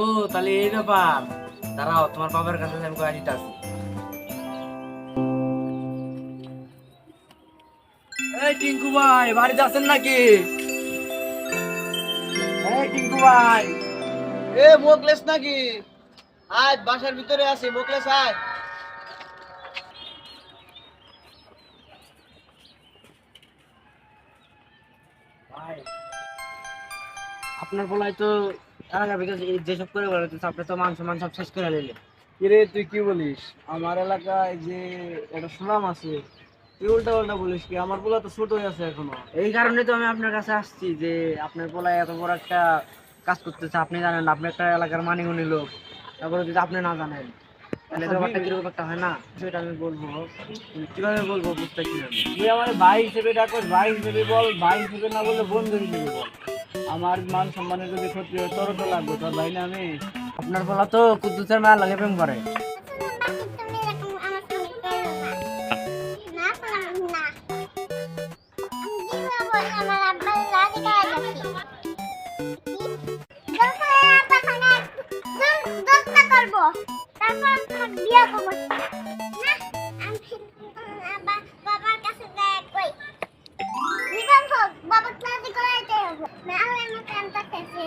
ও তাহলে এই ব্যাপার। দাঁড়াও তোমার বাবার কাছে আমি কয়ে দিতে আসি এই টিঙ্কু ভাই বাড়িতে আছেন নাকি? এই টিঙ্কু ভাই। এ মোকলেস নাকি? আয় বাসার ভিতরে আছি মোকলেস আয়। আপনার বলাই তো যেসব করে বেড়াতেছে আপনি তো মান সম্মান সব শেষ করে নিলেন কিরে তুই কি বলিস? আমার এলাকায় যে একটা সুনাম আছে তুই উল্টা উল্টা বলিস কি? আমার পোলা তো ছোট আছে এখনও। এই কারণে তো আমি আপনার কাছে আসছি যে আপনার বলাই এত বড় একটা কাজ করতেছে আপনি জানেন আপনি একটা এলাকার মানিগুনি লোক। তারপরে যদি আপনি না জানেন তাহলে ব্যাপারটা কীরকম একটা হয় না? সেটা আমি বলব। কিন্তু কীভাবে বলব না। আমি। তুই আমার ভাই হিসেবে ডাকস ভাই হিসেবে বল ভাই হিসেবে না বললে বন্ধু হিসেবে বল। আমার মান সম্মানের যদি ক্ষতি হয় তোর তো লাগবে তোর ভাই না আমি। আপনার বলা তো কুদ্দুসের মায়ের লাগে প্রেম করে। তুমি এরকম আমার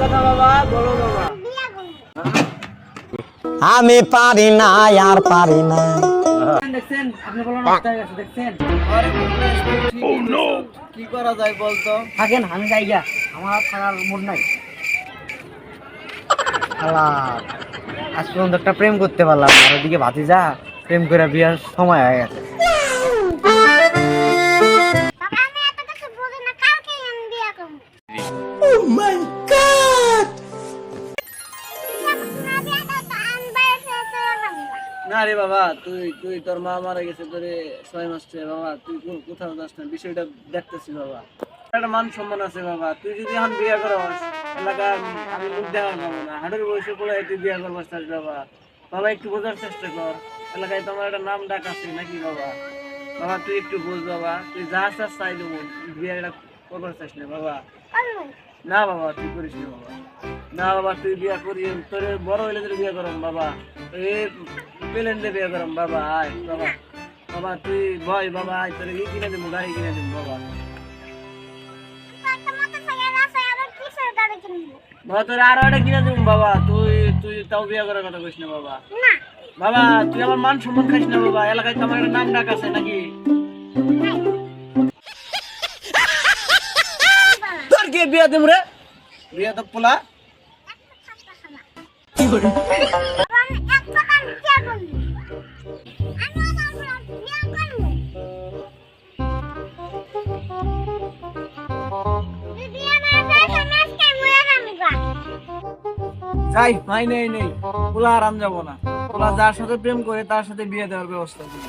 কথা বাবা বলো বাবা আমি পারি না আর পারি না। দেখছেন? আপনি হয়ে দেখছেন? বলছিস। কি করা যায় বলতো? থাকেন আমি যাই গা আমার আর থাকার মুড নাই। আজ পর্যন্ত একটা প্রেম করতে পারলাম। আর ওদিকে ভাতি যা প্রেম করে বিয়ার সময় হয়ে গেছে। রে বাবা, তুই তুই, তোর মা মারা গেছে তোরে ছয় মাস বাবা, তুই কোথাও যাস না, বিষয়টা দেখতেছি বাবা। একটা মান সম্মান আছে বাবা, তুই যদি এখন বিয়ে করস এলাকার আমি লোক দেখা না। হাটের বয়সে পড়ে তুই বিয়ে করবার চাস বাবা। বাবা, একটু বোঝার চেষ্টা কর, এলাকায় তোমার একটা নাম ডাক আছে নাকি বাবা? বাবা, তুই একটু বোঝ বাবা, তুই যা চাস চাই দেবো বিয়েটা করবার চাস না বাবা। না বাবা, তুই করিস না বাবা। না বাবা, তুই বিয়া করি তোর বড় হইলে তোর বিয়া করম বাবা। এ প্লেন বিয়া করম বাবা আয় বাবা। বাবা তুই ভয় বাবা আয় তোর ই কিনে দেবো গাড়ি কিনে দেবো বাবা। বাবা তোর আরও একটা কিনে দেবো বাবা। তুই তুই তাও বিয়া করার কথা কইস না বাবা। বাবা তুই আমার মান সম্মান খাইস না বাবা। এলাকায় তো আমার একটা নাম ডাক আছে নাকি? তোর কে বিয়া দেব রে? বিয়া তো পোলা। যাই, নাই, নেই নেই। পোলা আরাম যাব না। পোলা যার সাথে প্রেম করে, তার সাথে বিয়ে দেওয়ার ব্যবস্থা করি।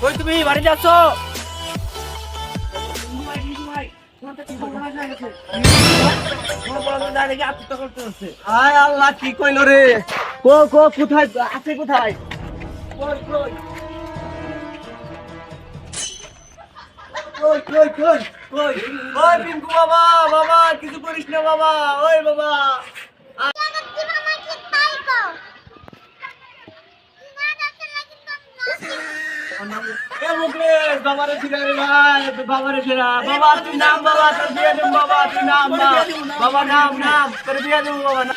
কই তুমি, বাড়ি আয় আল্লাহ, কি রে? কো কো, কোথায়? আছে কোথায়? কই কই কই কই? ওই পিঙ্কু বাবা বাবা কিছু করিস না বাবা ওই বাবা। বাবারে ফিরা রে ভাই বাবারে ফিরা। বাবা তুই নাম বাবা তোর বিয়ে দেব বাবা তুই নাম বাবা বাবা নাম নাম তোর বিয়ে দেব বাবা না?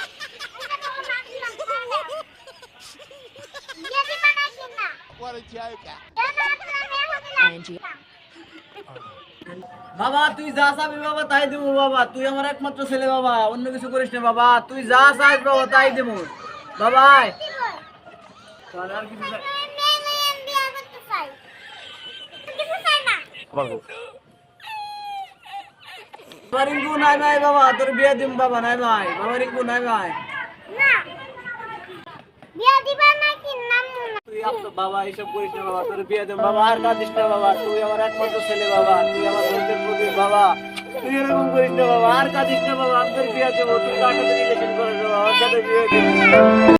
এখন না? বাবা তুই যা চাবি বাবা তাই দেবো বাবা। তুই আমার একমাত্র ছেলে বাবা অন্য কিছু করিস না বাবা। তুই যা চাস বাবা তাই দেবো। বাবা আয়। আর কিছু চাই- চাই। চাই রিঙ্কু নাই ভাই বাবা তোর বিয়ে দিম বাবা নাই ভাই। বাবা রিঙ্কু নাই ভাই। না। বিয়া দিবা নাকি নাম না তুই আপনার বাবা, এইসব করিস না বাবা, তোর বিয়ে দিম বাবা, আর কাঁদিস না বাবা, তুই আমার একমাত্র ছেলে বাবা, তুই আমার বন্ধুর প্রতি বাবা। তুই এরকম করিস না বাবা, আর কাঁদিস না বাবা, আমি তোর বিয়ে দেবো, তুই কার সাথে রিলেশন করিস বাবা ওর সাথে বিয়ে দেবো।